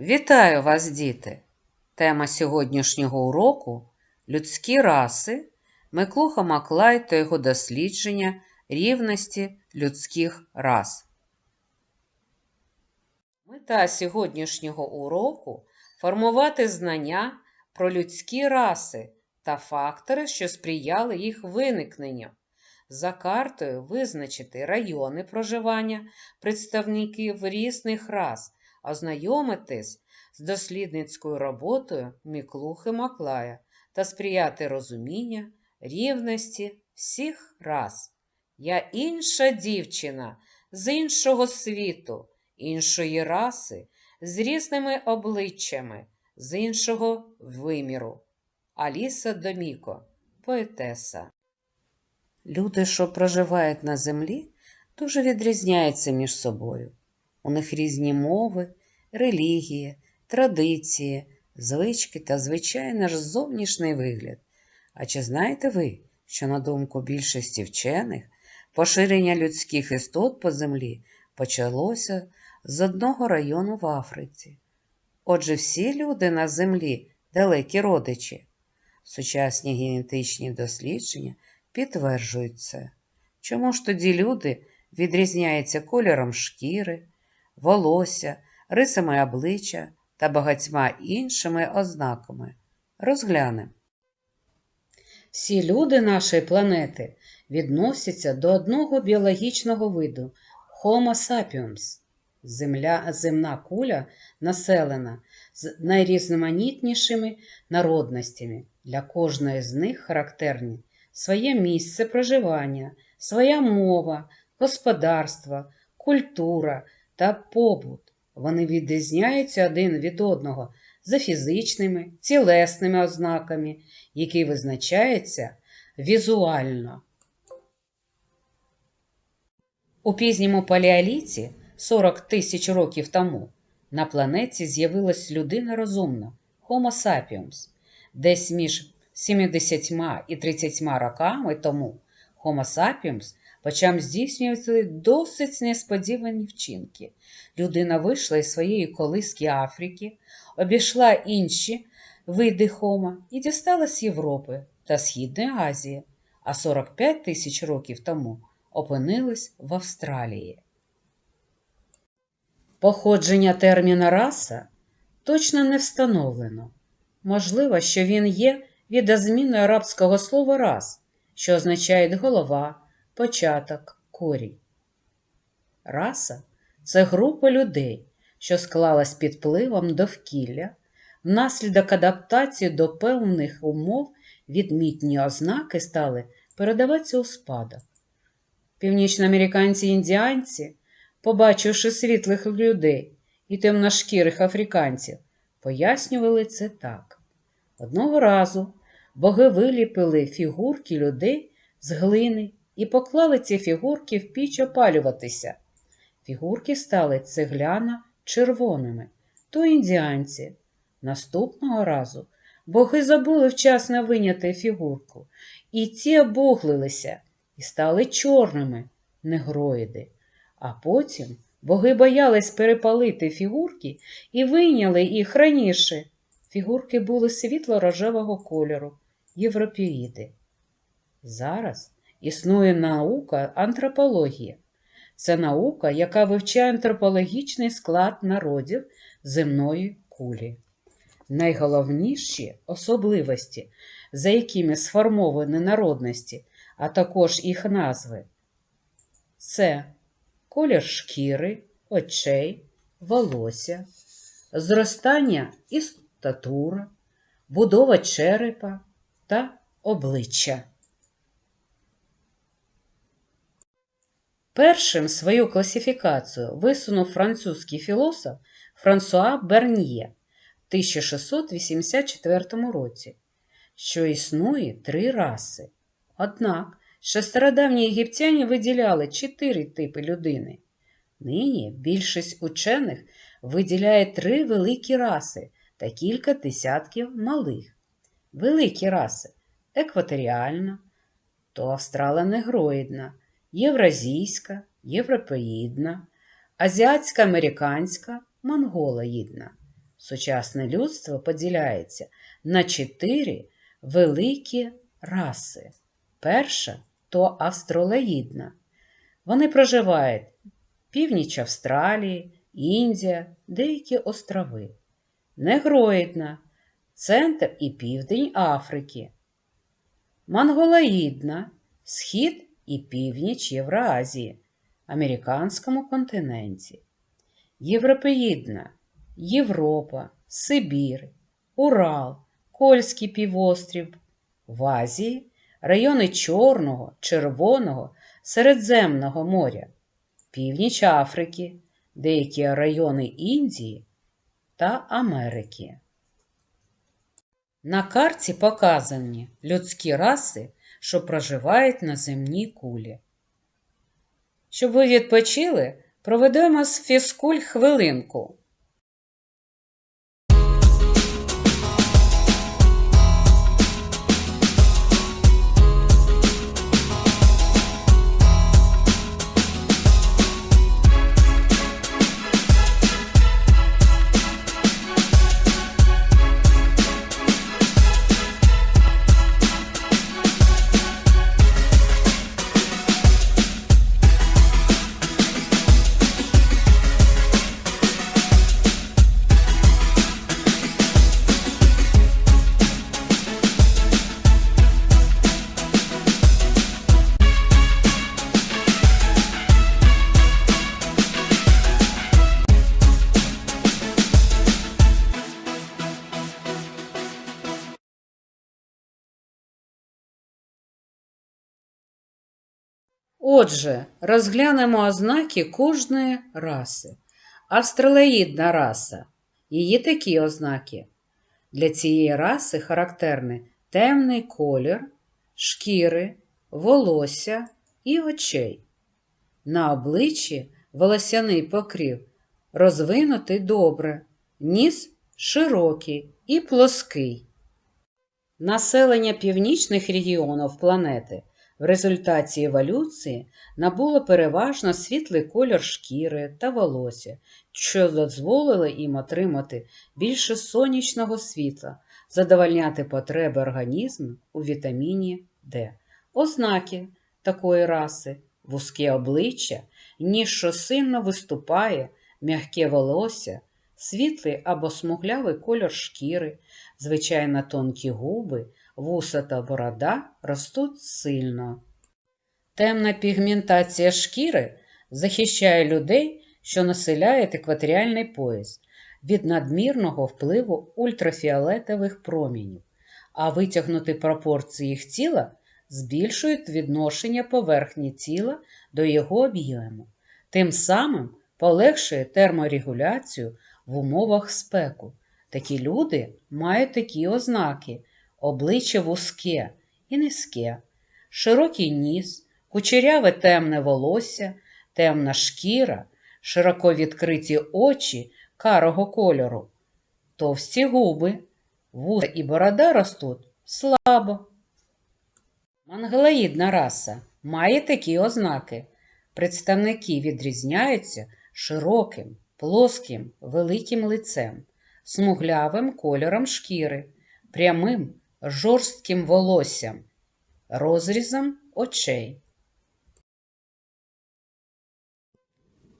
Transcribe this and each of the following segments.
Вітаю вас, діти! Тема сьогоднішнього уроку людські раси, Миклуха Маклай та його дослідження рівності людських рас. Мета сьогоднішнього уроку формувати знання про людські раси та фактори, що сприяли їх виникненню. За картою визначити райони проживання представників різних рас, ознайомитись з дослідницькою роботою Міклухи Маклая та сприяти розуміння рівності всіх рас. Я інша дівчина з іншого світу, іншої раси, з різними обличчями, з іншого виміру. Аліса Доміко, поетеса. Люди, що проживають на землі, дуже відрізняються між собою. У них різні мови, релігії, традиції, звички та, звичайно ж, зовнішній вигляд. А чи знаєте ви, що, на думку більшості вчених, поширення людських істот по землі почалося з одного району в Африці? Отже, всі люди на землі далекі родичі. Сучасні генетичні дослідження підтверджують це. Чому ж тоді люди відрізняються кольором шкіри, волосся, рисами обличчя та багатьма іншими ознаками? Розглянемо. Всі люди нашої планети відносяться до одного біологічного виду Homo sapiens. Земля, земна куля населена з найрізноманітнішими народностями. Для кожної з них характерні своє місце проживання, своя мова, господарство, культура та побут. Вони відрізняються один від одного за фізичними, цілесними ознаками, які визначаються візуально. У пізньому палеоліті 40 тисяч років тому на планеті з'явилась людина розумна Homo sapiens, десь між 70 і 30 роками тому Homo sapiens почав здійснювати досить несподівані вчинки. Людина вийшла із своєї колиски Африки, обійшла інші види Homo і дісталась Європи та Східної Азії, а 45 тисяч років тому опинилась в Австралії. Походження терміна раса точно не встановлено. Можливо, що він є відозміною арабського слова рас, що означає голова, початок, корінь. Раса це група людей, що склалась під впливом довкілля, внаслідок адаптації до певних умов відмітні ознаки стали передаватися у спадок. Північноамериканці індіанці, побачивши світлих людей і темношкірих африканців, пояснювали це так. Одного разу боги виліпили фігурки людей з глини і поклали ці фігурки в піч опалюватися. Фігурки стали цегляно червоними, то індіанці. Наступного разу боги забули вчасно виняти фігурку, і ті обуглилися і стали чорними негроїди. А потім боги боялись перепалити фігурки і вийняли їх раніше. Фігурки були світло-рожевого кольору, європеїди. Зараз існує наука антропологія. Це наука, яка вивчає антропологічний склад народів земної кулі. Найголовніші особливості, за якими сформовані народності, а також їх назви, це колір шкіри, очей, волосся, зростання і статура, будова черепа та обличчя. Першим свою класифікацію висунув французький філософ Франсуа Берньє в 1684 році, що існує три раси. Однак, ще стародавні єгиптяни виділяли чотири типи людини. Нині більшість учених виділяє три великі раси та кілька десятків малих. Великі раси екваторіальна, то австралонегроїдна, євразійська, європеїдна, азіатська американська, монголоїдна. Сучасне людство поділяється на чотири великі раси. Перша то австралоїдна. Вони проживають північ Австралії, Індія, деякі острови. Негроїдна центр і південь Африки. Монголоїдна схід і північ Євразії, американському континенті. Європеїдна Європа, Сибір, Урал, Кольський півострів, в Азії райони Чорного, Червоного, Середземного моря, північ Африки, деякі райони Індії та Америки. На карті показані людські раси, що проживають на земній кулі. Щоб ви відпочили, проведемо з фізкуль хвилинку. Отже, розглянемо ознаки кожної раси. Австралоїдна раса. Її такі ознаки. Для цієї раси характерний темний колір, шкіри, волосся і очей. На обличчі волосяний покрив розвинутий добре, ніс широкий і плоский. Населення північних регіонів планети в результаті еволюції набуло переважно світлий колір шкіри та волосся, що дозволило їм отримати більше сонячного світла, задовольняти потреби організму у вітаміні Д. Ознаки такої раси вузьке обличчя, ніж що сильно виступає, м'яке волосся, світлий або смуглявий колір шкіри, звичайно тонкі губи, вуса та борода ростуть сильно. Темна пігментація шкіри захищає людей, що населяють екваторіальний пояс від надмірного впливу ультрафіолетових промінів, а витягнуті пропорції їх тіла збільшують відношення поверхні тіла до його об'єму, тим самим полегшує терморегуляцію в умовах спеку. Такі люди мають такі ознаки: обличчя вузьке і низьке, широкий ніс, кучеряве темне волосся, темна шкіра, широко відкриті очі карого кольору, товсті губи, вуса і борода ростуть слабо. Монголоїдна раса має такі ознаки. Представники відрізняються широким, плоским, великим лицем, смуглявим кольором шкіри, прямим, жорстким волоссям, розрізом очей.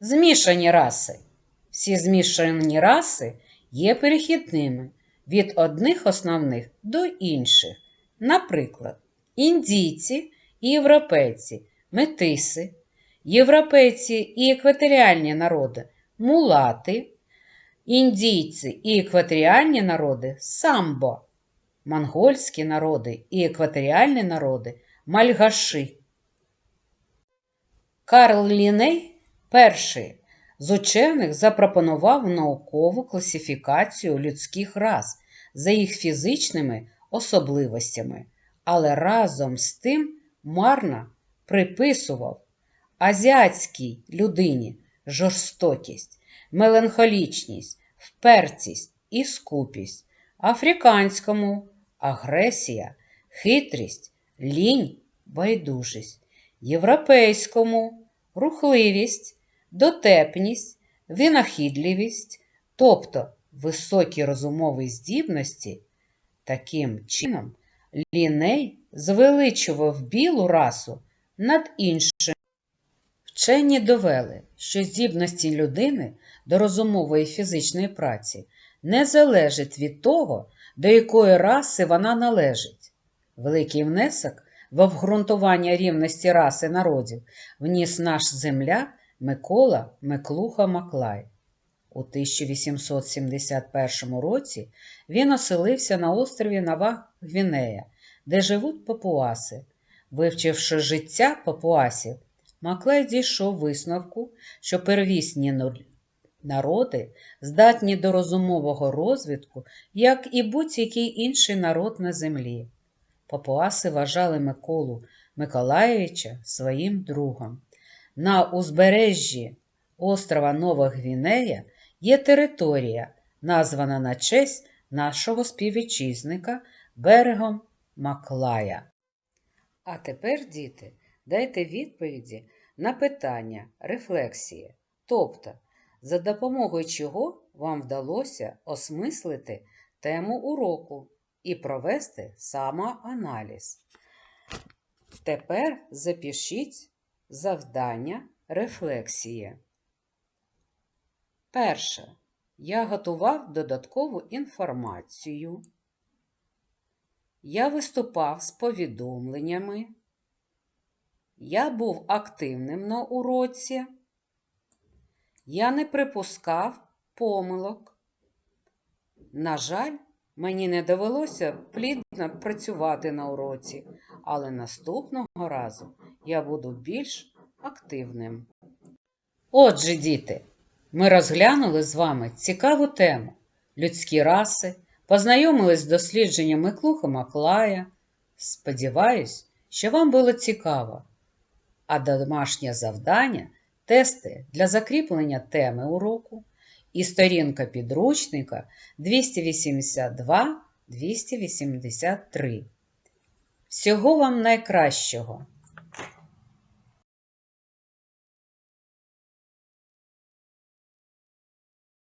Змішані раси. Всі змішані раси є перехідними від одних основних до інших. Наприклад, індійці і європейці, метиси, європейці і екваторіальні народи мулати, індійці і екваторіальні народи самбо, монгольські народи і екваторіальні народи мальгаши. Карл Ліней перший з учених запропонував наукову класифікацію людських рас за їх фізичними особливостями, але разом з тим марно приписував азіатській людині жорстокість, меланхолічність, впертість і скупість, африканському агресія, хитрість, лінь, байдужість, європейському рухливість, дотепність, винахідливість, тобто високі розумові здібності. Таким чином, Ліней звеличував білу расу над іншими. Вчені довели, що здібності людини до розумової фізичної праці не залежать від того, до якої раси вона належить. Великий внесок в обґрунтування рівності раси народів вніс наш земля Микола Миклуха Маклай. У 1871 році він оселився на острові Нова Гвінея, де живуть папуаси. Вивчивши життя папуасів, Маклай дійшов висновку, що первісні народи здатні до розумового розвитку, як і будь-який інший народ на землі. Папуаси вважали Миколу Миколаєвича своїм другом. На узбережжі острова Нова Гвінея є територія, названа на честь нашого співвітчизника берегом Маклая. А тепер, діти, дайте відповіді на питання рефлексії, тобто, за допомогою чого вам вдалося осмислити тему уроку і провести самоаналіз. Тепер запишіть завдання рефлексії. Перше. Я готував додаткову інформацію. Я виступав з повідомленнями. Я був активним на уроці. Я не припускав помилок. На жаль, мені не довелося плідно працювати на уроці, але наступного разу я буду більш активним. Отже, діти, ми розглянули з вами цікаву тему людські раси, познайомились з дослідженням Миклуха Маклая. Сподіваюсь, що вам було цікаво. А домашнє завдання тести для закріплення теми уроку і сторінка підручника 282-283. Всього вам найкращого!